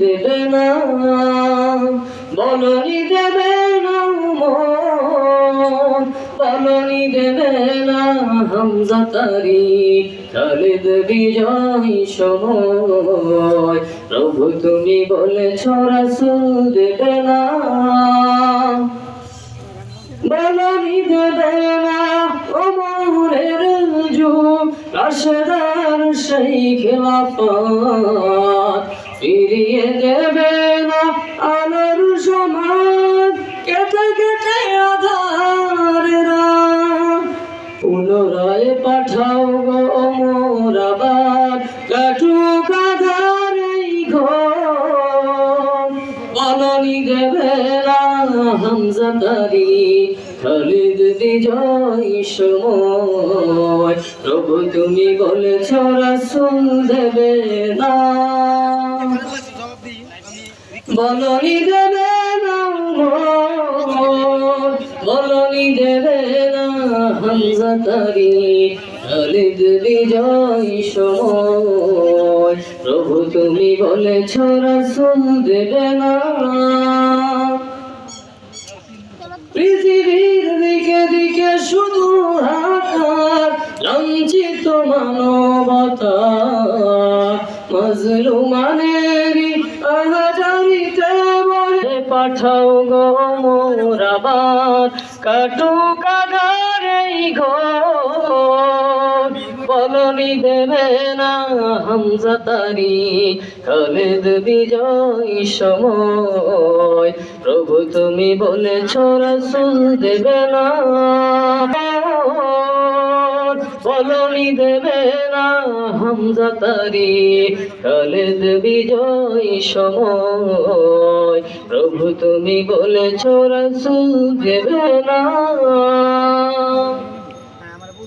দেবে না, বলনি দেবে না বলনি দেবে না হামজা তারি, খালিদ বিজয় সময়। প্রভু তুমি বলেছ, রাসূল দেবে না। বলনি দেবে না অমরের যুগ রাশেদার সেই খেলাফত। পাঠাও গো অমর আবার। কাটুক আধার এই ঘর। বলনি দেবে না হামজা তারি খালিদ বিজয় সময়। প্রভু তুমি বলেছ রাসূল দেবে না। বলনি দেবে হামজা তারি খালিদ বিজয় সময়। প্রভু তুমি বলেছ, রাসূল দেবে না। পৃথিবীর দিকে দিকে শুধু হাকার লাঞ্ছিত মানবতা মজলুমানেরই আহাজারিতে পাঠাও গো মোরাবার কাটুক ঘর বলনি দেবে না হামজা তারি, খালেদ বিজয় সময়। প্রভু তুমি বলেছ, রাসূল দেবে না। বলনি দেবে না হামজা তারি, খালেদ বিজয় সময়। প্রভু তুমি বলেছ, রাসূল দেবে না।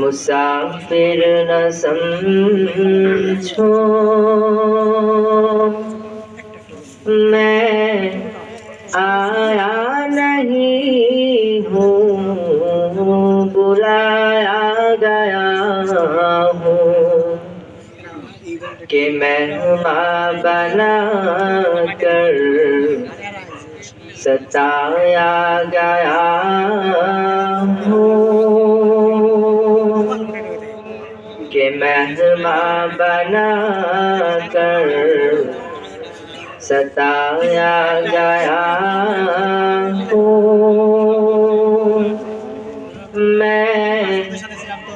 मुसाफिर न समझो। मैं आया नहीं हूँ, बुलाया गया हूँ कि मैं बना कर, सताया गया कि मेहमान बना कर सताया गया हूँ। मैं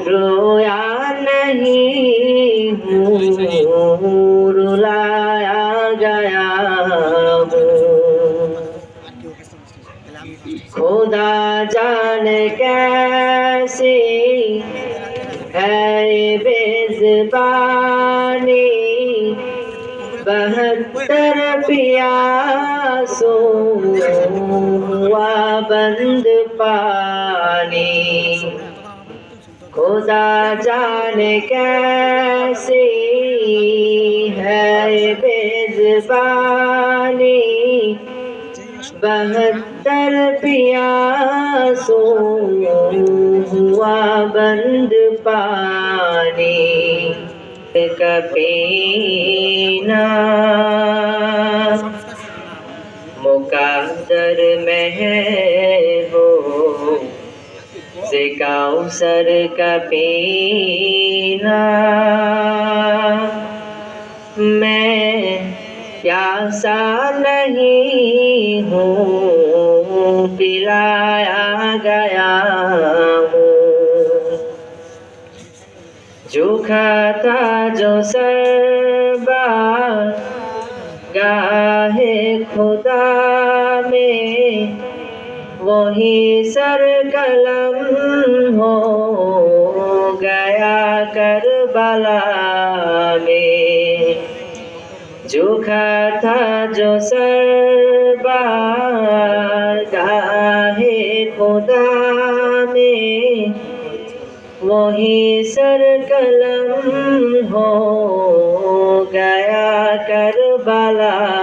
रोया नहीं हूँ, रुलाया गया हूँ। खुदा जाने कैसी है ये बेजबानी बहत्तर पियासों हुआ बंद पानी खुदा जाने कैसी है ये बेजबानी बहत्तर पियासों हुआ बंद पानी कपीना मुकादर में है वो से काउसर का पीना मैं प्यासा नहीं हूँ, पिलाया गया हूँ। जो खाता जो सरबा गाहे खुदा में, वही सर कलम हो गया करबला में। जो खाता जो सरबा वही सर कलम हो गया करबला में